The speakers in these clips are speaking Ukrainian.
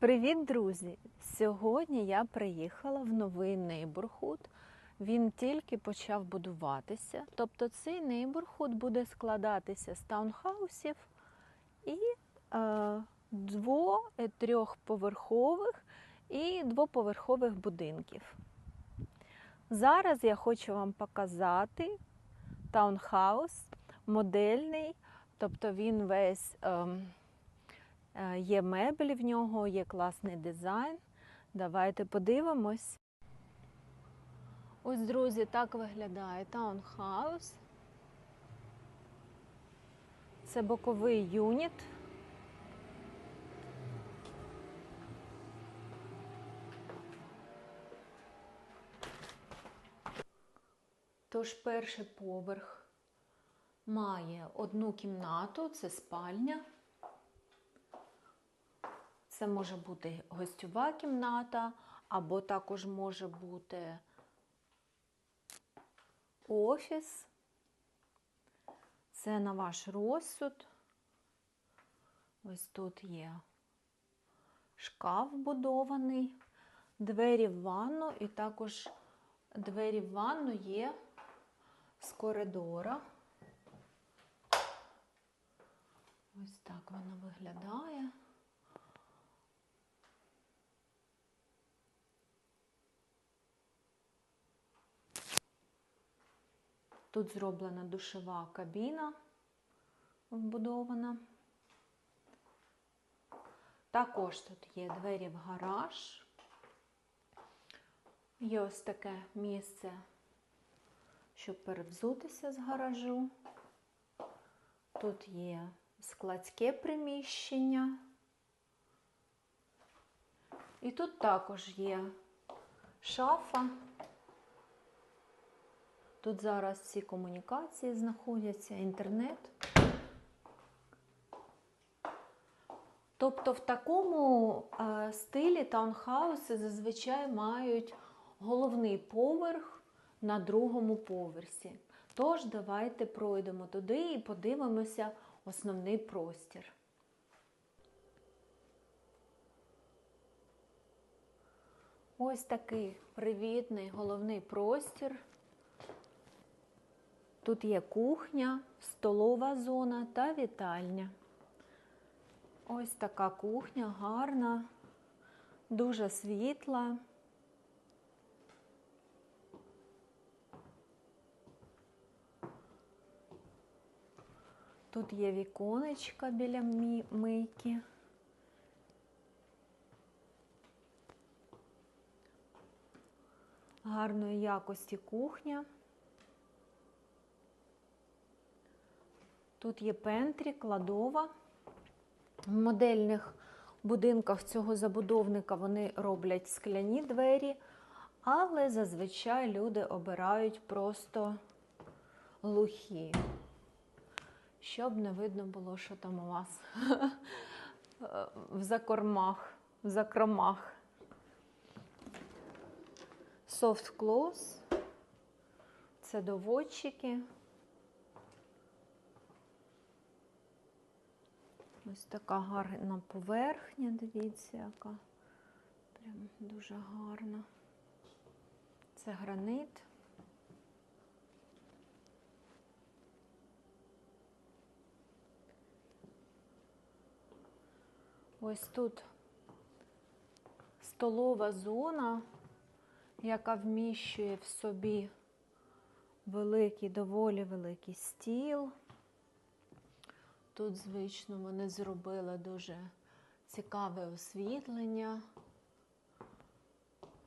Привіт, друзі! Сьогодні я приїхала в новий нейборхуд. Він тільки почав будуватися. Тобто цей нейборхуд буде складатися з таунхаусів і е, дво, трьохповерхових і двоповерхових будинків. Зараз я хочу вам показати таунхаус модельний, тобто він весь. Е, Є меблі в нього, є класний дизайн. Давайте подивимось. Ось, друзі, так виглядає таунхаус. Це боковий юніт. Тож перший поверх має одну кімнату, це спальня. Це може бути гостьова кімната, або також може бути офіс. Це на ваш розсуд. Ось тут є шкаф вбудований, двері в ванну, і також двері в ванну є з коридора. Ось так вона виглядає. Тут зроблена душова кабіна вбудована. Також тут є двері в гараж. Є ось таке місце, щоб перевзутися з гаражу. Тут є складське приміщення. І тут також є шафа. Тут зараз всі комунікації знаходяться, інтернет. Тобто в такому е, стилі таунхауси зазвичай мають головний поверх на другому поверсі. Тож давайте пройдемо туди і подивимося основний простір. Ось такий привітний головний простір. Тут є кухня, столова зона та вітальня. Ось така кухня гарна, дуже світла. Тут є віконечка біля мийки. Гарної якості кухня. Тут є пентрі, кладова. В модельних будинках цього забудовника вони роблять скляні двері, але зазвичай люди обирають просто глухі, щоб не видно було, що там у вас в закормах, в закромах. Soft close. Це доводчики. Ось така гарна поверхня, дивіться, яка прям дуже гарна. Це гранит. Ось тут столова зона, яка вміщує в собі великий, доволі великий стіл. Тут, звично, вони зробили дуже цікаве освітлення,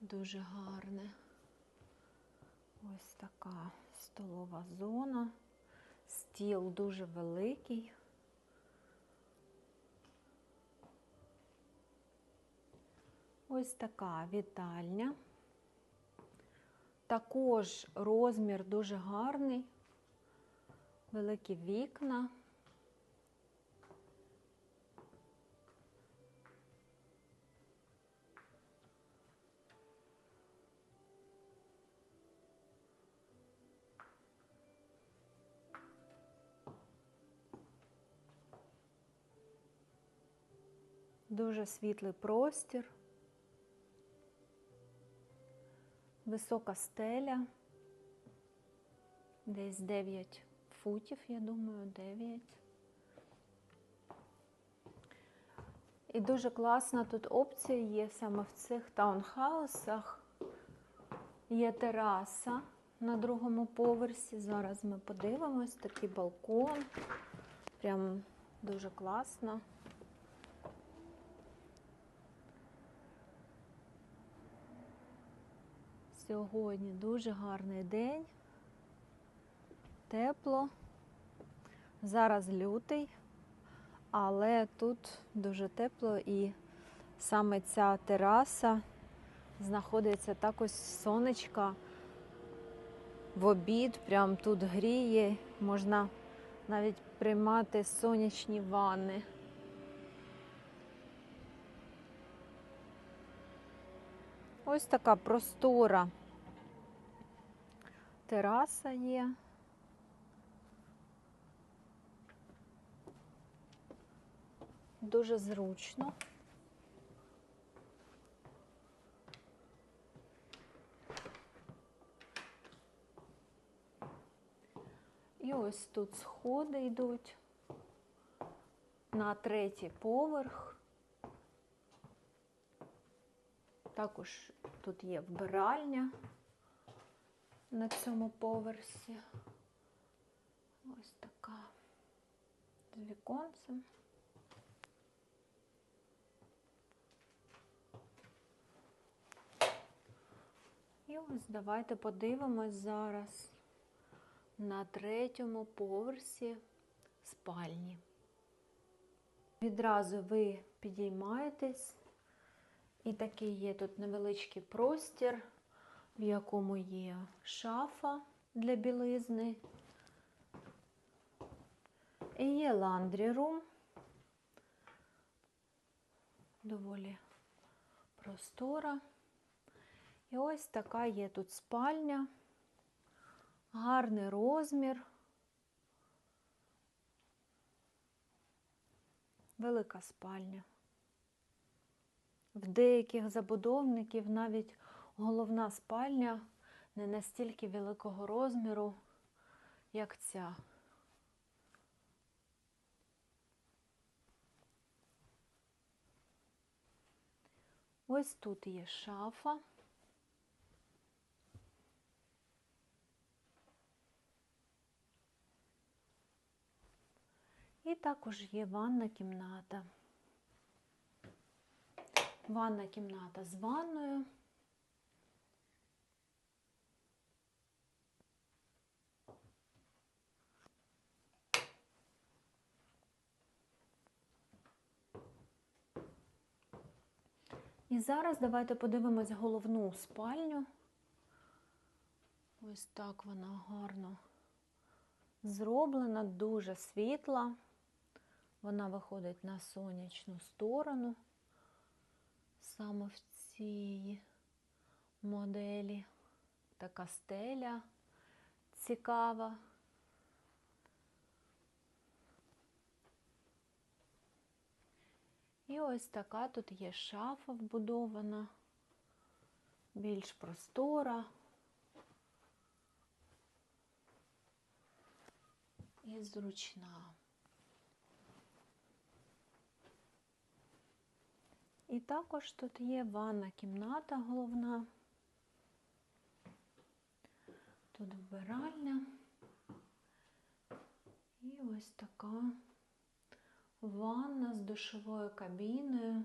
дуже гарне. Ось така столова зона, стіл дуже великий. Ось така вітальня. Також розмір дуже гарний, великі вікна. Дуже світлий простір, висока стеля, десь 9 футів, я думаю, 9. І дуже класна тут опція є саме в цих таунхаусах. Є тераса на другому поверсі. Зараз ми подивимось, такий балкон. Прям дуже класно. Сьогодні дуже гарний день, тепло. Зараз лютий, але тут дуже тепло і саме ця тераса знаходиться також сонечка в обід, прям тут гріє, можна навіть приймати сонячні ванни. Ось така простора тераса є. Дуже зручно. І ось тут сходи йдуть на третій поверх. Також тут є вбиральня на цьому поверсі. Ось така з віконцем. І ось давайте подивимось зараз на третьому поверсі спальні. Відразу ви підіймаєтесь, і такий є тут невеличкий простір, в якому є шафа для білизни. І є ландрі рум. Доволі простора. І ось така є тут спальня, гарний розмір, велика спальня. В деяких забудовників навіть головна спальня не настільки великого розміру, як ця. Ось тут є шафа. І також є ванна кімната. Ванна кімната з ванною. І зараз давайте подивимось головну спальню. Ось так вона гарно зроблена, дуже світла. Вона виходить на сонячну сторону. Саме в цій моделі така стеля цікава. І ось така тут є шафа вбудована, більш простора. І зручна. І також тут є ванна кімната головна. Тут вбиральня. І ось така ванна з душовою кабіною.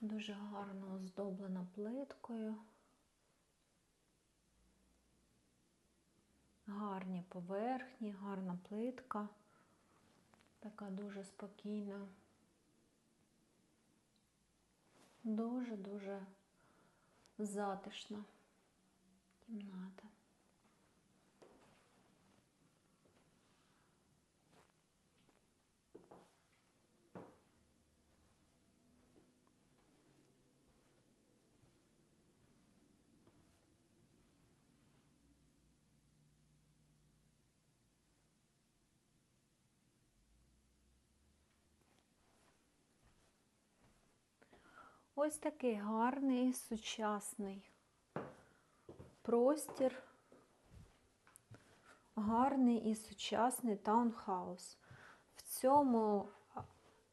Дуже гарно оздоблена плиткою. Гарні поверхні, гарна плитка, така дуже спокійна. Дуже-дуже затишна кімната. Ось такий гарний сучасний простір. Гарний і сучасний таунхаус. В цьому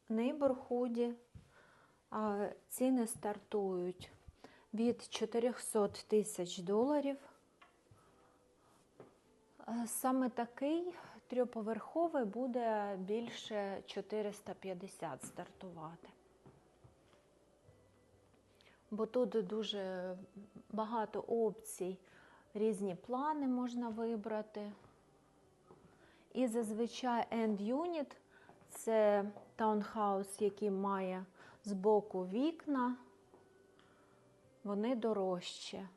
нейборхуді ціни стартують від 400 тисяч доларів. Е, Саме такий трьоповерховий буде більше 450 стартувати. Бо тут дуже багато опцій, різні плани можна вибрати. І зазвичай End Unit – це таунхаус, який має збоку вікна, вони дорожче.